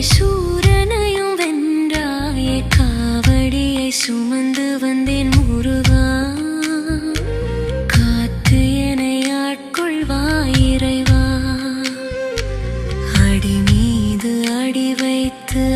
சூரனையும் வென்றாயே காவடியை சுமந்து வந்தேன் முருகா. காத்து என்னை ஆட்கொள்வா இறைவா. அடி மீது அடி வைத்து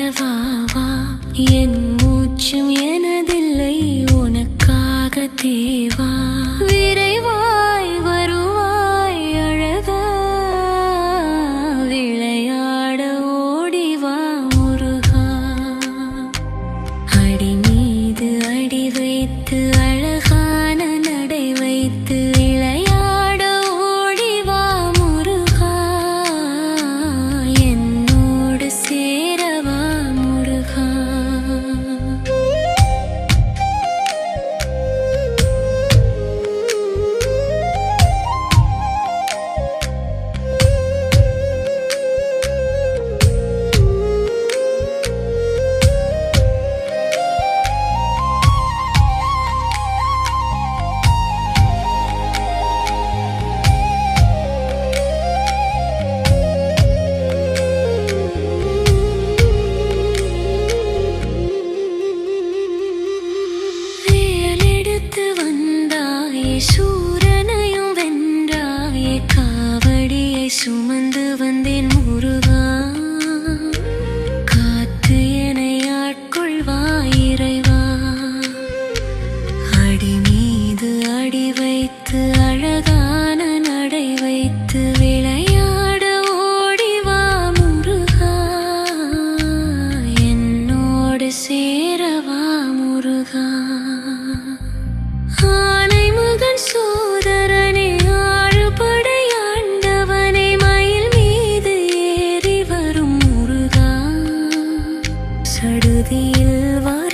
கேட்டவாவா என் சடுதியில் வா